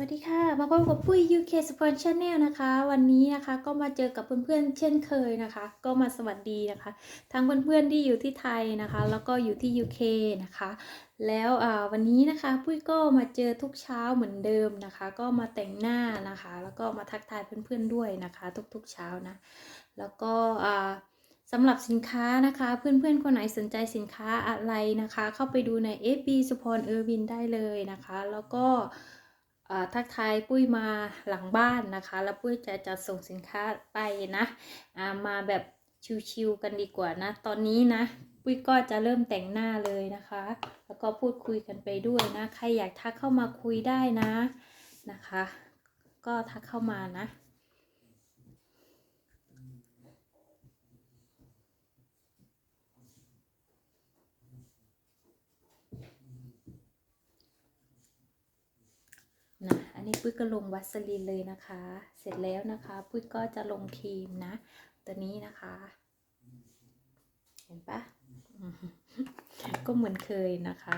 วัสดีค่ะ มาพบกับปุ้ย UK Support Channel นะคะ วันนี้นะคะก็มาเจอกับเพื่อนๆเช่นเคยนะคะ ก็มาสวัสดีนะคะ ทั้งเพื่อนๆที่อยู่ที่ไทยนะคะ แล้วก็อยู่ที่ UK นะคะ แล้ววันนี้นะคะปุ้ยก็มาเจอทุกเช้าเหมือนเดิมนะคะ ก็มาแต่งหน้านะคะ แล้วก็มาทักทายเพื่อนๆด้วยนะคะ ทุกๆเช้านะ แล้วก็สำหรับสินค้านะคะ เพื่อนๆ คนไหนสนใจสินค้าอะไรนะคะ เข้าไปดูใน FB สุพรเออร์วินได้เลยนะคะ แล้วก็ ทักทายปุ้ยมาหลังบ้านนะคะ แล้วปุ้ยจะจัดส่งสินค้าไปนะามาแบบชิวๆกันดีกว่านะ ตอนนี้นะ ปุ้ยก็จะเริ่มแต่งหน้าเลยนะคะ แล้วก็พูดคุยกันไปด้วยนะ ใครอยากทักเข้ามาคุยได้นะนะคะ ก็ทักเข้ามานะันนี้ปุ้ยก็ลงวัสลีนเลยนะคะ เสร็จแล้วนะคะปุ้ยก็จะลงครีมนะ ตัวนี้นะคะ เห็นปะก็เหมือนเคยนะคะ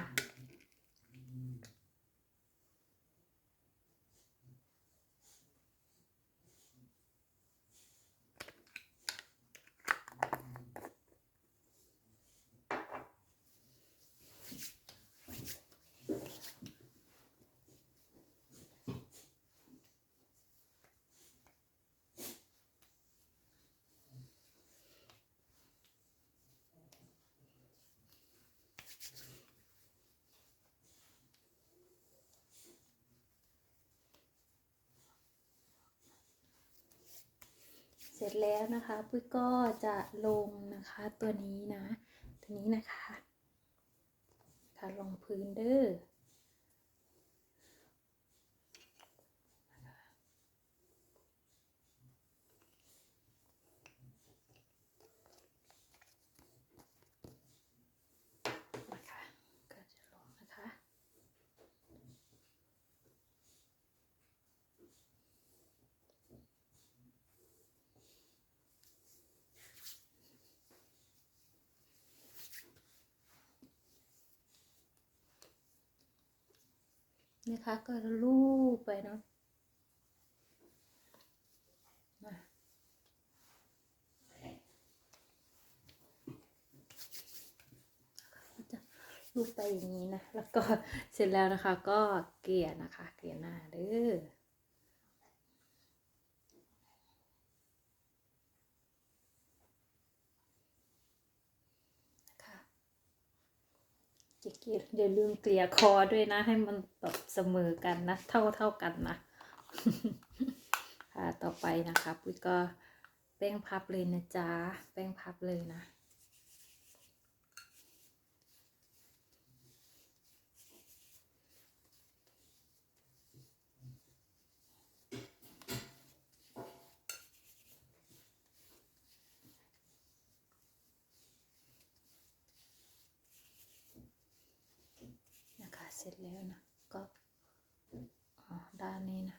เสร็จแล้วนะคะปุ้ยก็จะลงนะคะตัวนี้นะ ตัวนี้นะคะทาลงพื้นเด้อ นะคะก็จะลงนะคะ นะคะ ก็ลูบไปเนาะมาก็จะลูบไปอย่างนี้นะ แล้วก็เสร็จแล้วนะคะ ก็เกลี่ยนะคะ เกลี่ยหน้าเด้อนะคะจะเกลี่ย อย่าลืมเกลี่ยคอด้วยนะ ให้มันแบบเสมอกันนะ เท่าเท่ากันนะ ค่ะ ต่อไปนะคะ ปุ้ยก็แป้งพับเลยนะจ๊ะ แป้งพับเลยนะ เสร็จแล้วนะก็อ๋อด้านนี้นะ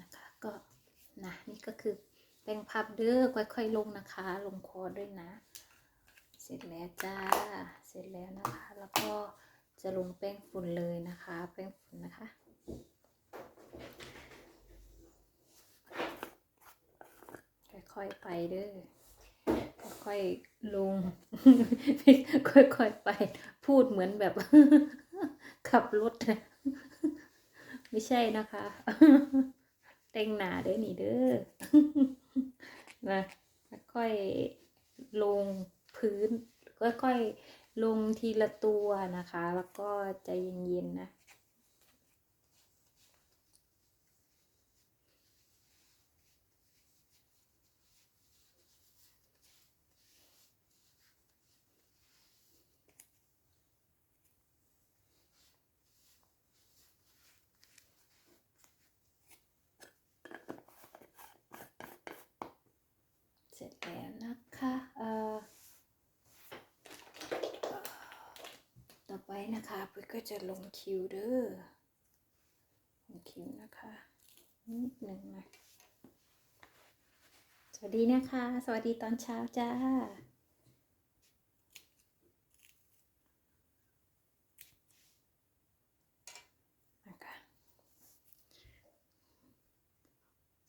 นะคะ ก็นะนี่ก็คือแป้งพับเด้อค่อยๆลงนะคะ ลงคอด้วยนะ เสร็จแล้วจ้า เสร็จแล้วนะคะ แล้วก็จะลงแป้งฝุ่นเลยนะคะ แป้งฝุ่นนะคะค่อยๆไปเด้อค่อยๆลง ค่อยๆไป พูดเหมือนแบบ ขับรถนะไม่ใช่นะคะ เต่งหนาเด้อนี่เด้อนะค่อยลงพื้นค่อยลงทีละตัวนะคะ แล้วก็ใจเย็นๆนะ จแล้วนะคะเอ่อต่อไปนะคะพี่ก็จะลงคิวเด้อลงคิวนะคะนิดหนึ่งนะสวัสดีนะคะ สวัสดีตอนเช้าจ้า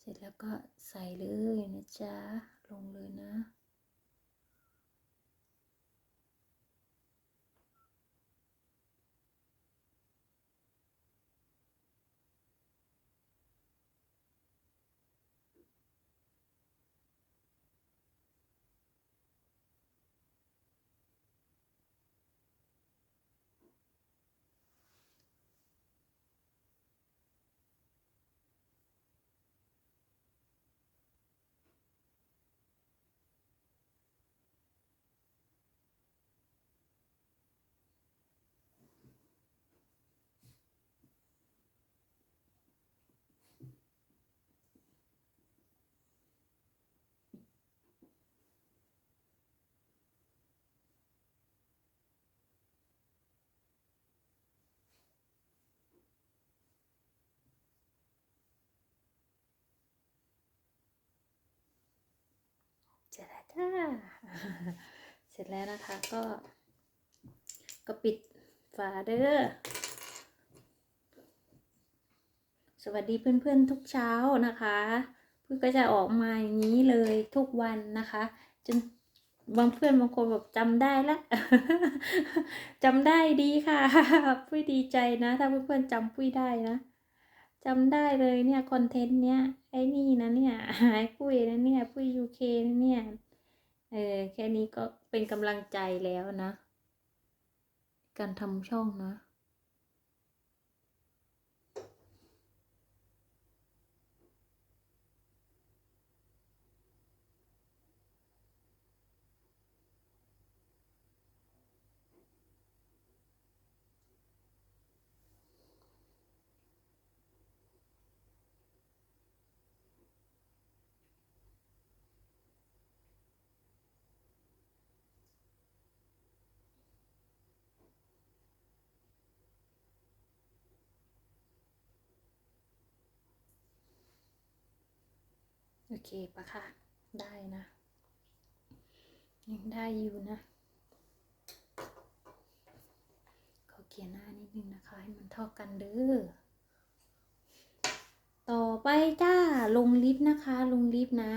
เสร็จแล้วก็ใส่เลยนะจ๊ะ ลงเลยนะ เสร็จแล้วจ้า เสร็จแล้วนะคะก็ ก็ปิดฝาเด้อ สวัสดีเพื่อนๆทุกเช้านะคะเพื่อก็จะออกมาอย่างนี้เลยทุกวันนะคะ จนบางเพื่อนบางคนแบบจำได้ละจำได้ดีค่ะ ปุ้ยดีใจนะ ถ้าเพื่อนๆจำปุ้ยได้นะ จำได้เลยเนี่ยคอนเทนต์เนี้ยไอ้นี่นะเนี่ยไอ้ปุ้ยนะเนี่ยปุ้ยยูเคนะเนี่ยเออแค่นี้ก็เป็นกำลังใจแล้วนะ การทำช่องนะ โอเคปะค่ะ ได้นะยังได้อยู่นะขอเขียนหน้านิดนึงนะคะ ให้มันเท่ากันเด้อต่อไปจ้าลงลิฟต์นะคะ ลงลิฟต์นะ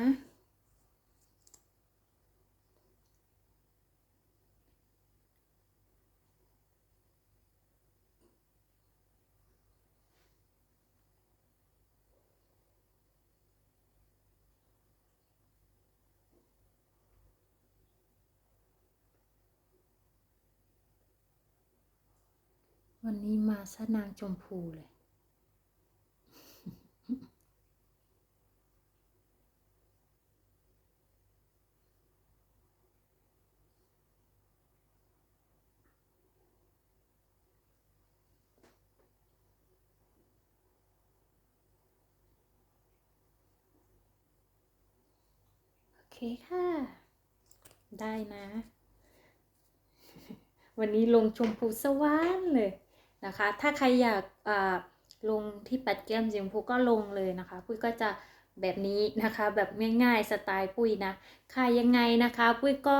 วันนี้มาซะนางชมพูเลย โอเคค่ะ ได้นะ วันนี้ลงชมพูสว่านเลย นะคะ ถ้าใครอยากลงที่ปัดแก้มสีชมพูก็ลงเลยนะคะปุ้ยก็จะแบบนี้นะคะ แบบง่ายๆสไตล์ปุ้ยนะค่ะยังไงนะคะ ปุ้ยก็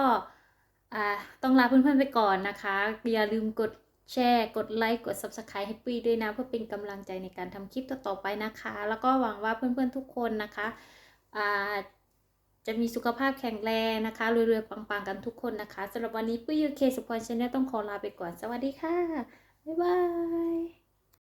ต้องลาเพื่อนๆไปก่อนนะคะ อย่าลืมกดแชร์ กดไลค์ กด Subscribe ให้ปุ้ยด้วยนะ เพื่อเป็นกำลังใจในการทำคลิปต่อๆไปนะคะ แล้วก็หวังว่าเพื่อนๆทุกคนนะคะจะมีสุขภาพแข็งแรงนะคะรวยๆปังๆกันทุกคนนะคะสำหรับวันนี้ปุ้ยยูเคสุพรชาแนลต้องขอลาไปก่อน สวัสดีค่ะ บ๊ายบาย